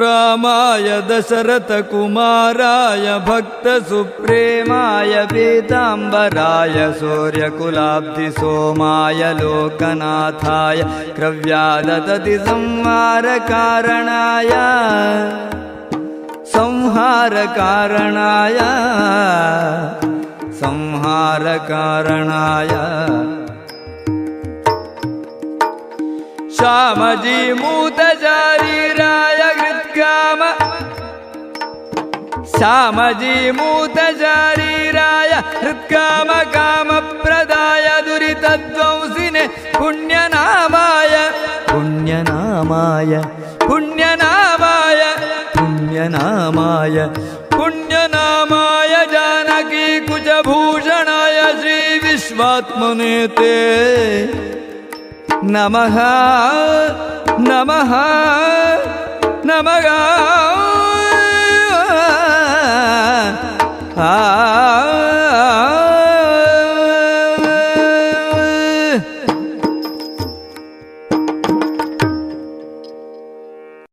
रामाय दशरथकुमाराय भक्तसुप्रेमाय पीताम्बराय सूर्यकुलाब्धिसोमाय लोकनाथाय क्रव्यादतति संहारकारणाय संहारकारणाय संहारकारणाय श्यामजी मूतजारीराय श्यामजी मूतजारीराय हृत्काम कामप्रदाय दुरितध्वंसिने पुण्यनामाय। पुण्यनामाय। पुण्यनामाय। पुण्यनामाय। पुण्यनामाय जानकी कुजभूषणाय श्रीविश्वात्मने ते। नमः नमः नमः